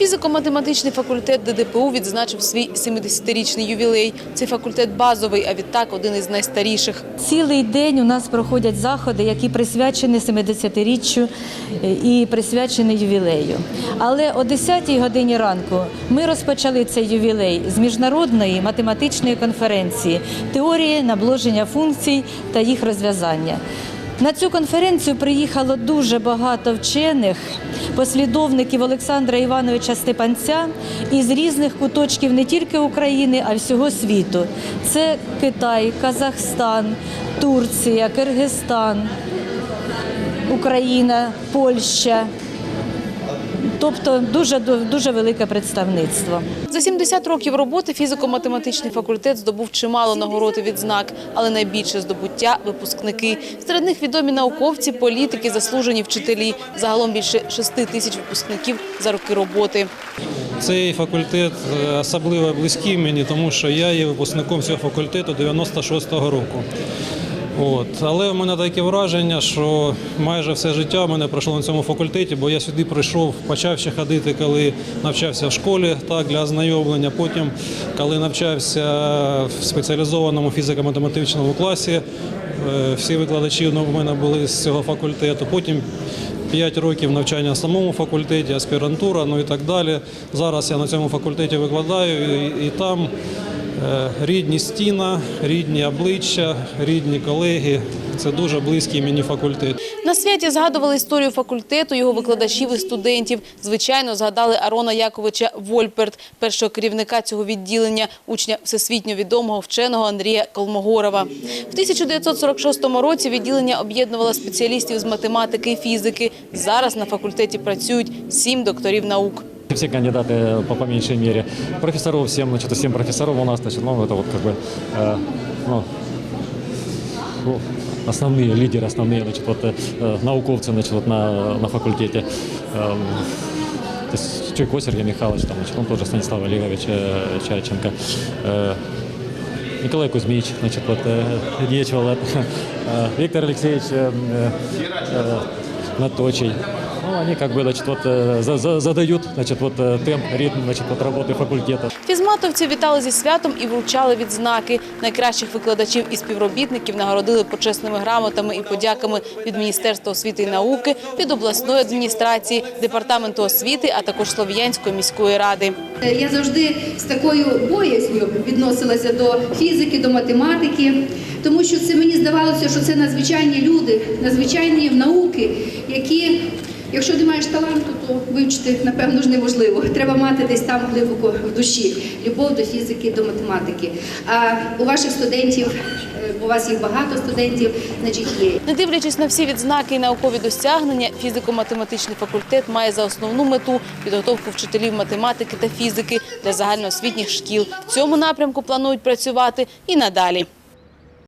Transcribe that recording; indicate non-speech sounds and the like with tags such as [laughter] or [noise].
Фізико-математичний факультет ДДПУ відзначив свій 70-річний ювілей. Цей факультет базовий, а відтак один із найстаріших. Цілий день у нас проходять заходи, які присвячені 70-річчю е, і присвячені ювілею. Але о 10-й годині ранку ми розпочали цей ювілей з міжнародної математичної конференції теорії наближення функцій та їх розв'язання. На цю конференцію приїхало дуже багато вчених, послідовників Олександра Івановича Степанця із різних куточків не тільки України, а й всього світу. Це Китай, Казахстан, Турція, Киргизстан, Україна, Польща. Тобто дуже дуже велике представництво. За 70 років роботи фізико-математичний факультет здобув чимало нагород і відзнак, але найбільше здобуття – випускники. Серед них відомі науковці, політики, заслужені вчителі. Загалом більше 6 тисяч випускників за роки роботи. Цей факультет е, особливо близький мені, тому що я є випускником цього факультету 96-го року. От. Але в мене таке враження, що майже все життя в мене пройшло на цьому факультеті, бо я сюди прийшов, почав ще ходити, коли навчався в школі так, для ознайомлення. Потім, коли навчався в спеціалізованому фізико-математичному класі, е, всі викладачі ну, в мене були з цього факультету. Потім 5 років навчання в самому факультеті, аспірантура, ну і так далі. Зараз я на цьому факультеті викладаю і, і там рідні стіна, рідні обличчя, рідні колеги. Це дуже близький мені факультет. На святі згадували історію факультету, його викладачів і студентів. Звичайно, згадали Арона Яковича Вольперт, першого керівника цього відділення, учня всесвітньо відомого вченого Андрія Колмогорова. В 1946 році відділення об'єднувало спеціалістів з математики і фізики. Зараз на факультеті працюють сім докторів наук. Все кандидаты по, по меньшей мере. Профессоров 7, значит, 7 профессоров у нас, значит, ну, это вот как бы, э, ну, ну, основные лидеры, основные, значит, вот, э, науковцы, значит, вот на, на факультете. Эм, то Чуйко Сергей Михайлович, там, значит, он тоже Станислав Олегович э, Чайченко. Э, Николай Кузьмич, значит, вот, э, [laughs] э, Виктор Алексеевич э, э, Наточий. Ну, они как бы, значит, вот, э, за- за- задают, значит, вот, э, темп, ритм, значит, вот, работы факультета. Фізматовці вітали зі святом і вручали відзнаки. Найкращих викладачів і співробітників нагородили почесними грамотами і подяками від Міністерства освіти і науки, від обласної адміністрації, департаменту освіти, а також Слов'янської міської ради. Я завжди з такою боязнью відносилася до фізики, до математики, тому що це мені здавалося, що це надзвичайні люди, надзвичайні науки, які, якщо не маєш таланту, то вивчити напевно ж неможливо. Треба мати десь там глибоко в душі любов до фізики, до математики. А у ваших студентів, е, у вас їх багато студентів, значить є. Не дивлячись на всі відзнаки і наукові досягнення, фізико-математичний факультет має за основну мету підготовку вчителів математики та фізики для загальноосвітніх шкіл. В цьому напрямку планують працювати і надалі.